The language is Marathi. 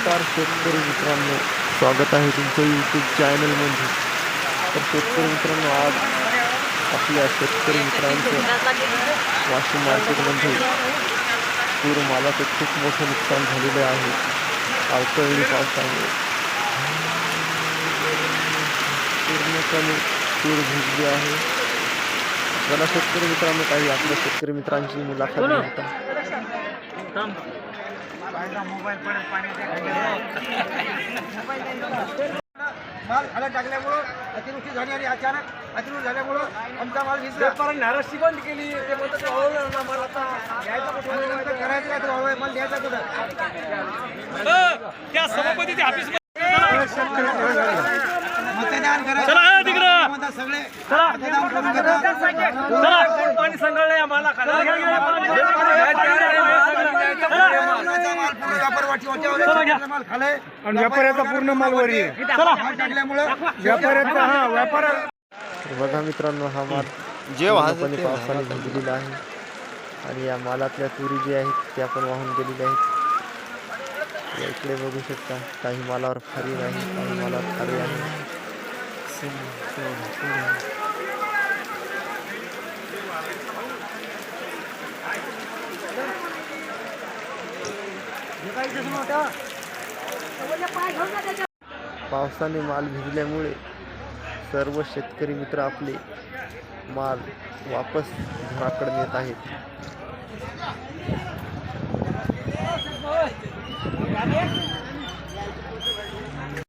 नमस्कार, शेतकरी मित्रांनो. स्वागत आहे तुमचं यूट्यूब चॅनलमध्ये तर शेतकरी मित्रांनो, आज आपल्या शेतकरी मित्रांचं वाशिम मार्केटमध्ये तूर मालाचं खूप मोठं नुकसान झालेलं आहे. अवकाळी पावसामुळे. पूर्णपणे तूर भिजली आहे. मला शेतकरी मित्रांनो, काही आपल्या शेतकरी मित्रांची मुलाखत घेता माल खाला टाकल्यामुळं अतिवृष्टी झाली आणि अचानक अतिवृष्टी झाल्यामुळं आमचा माल भिजला नाराजगी बंद केली. ते म्हणतात "अहो, ना मला आता. करायचं काय तर वावळ माल द्यायचा कुठं? त्या सभापतीच्या ऑफिस मतदान करायचं. चला, तिकडं. मतदान सगळे. मतदान करून घेतात. पाणी संघालय आम्हाला माल पूर्ण व्यापार वाटी वाट्यावर आहे. सगळा माल खालाय आणि व्यापाऱ्याचा पूर्ण माल वर आहे. माल टाकल्यामुळं व्यापाऱ्याचा हा व्यापार तर बघा मित्रांनो हा माल पूर्णपणे पावसाने भिजलेला आहे. आणि या मालातल्या तुरी जी आहेत त्या पण वाहून गेलेल्या आहेत. या इकडे बघू शकता काही मालावर खारी नाही काही मालावर खारी आहे. पावसाने माल भिजल्यामुळे सर्व शेतकरी मित्र आपले माल वापस घराकडे नेत आहेत.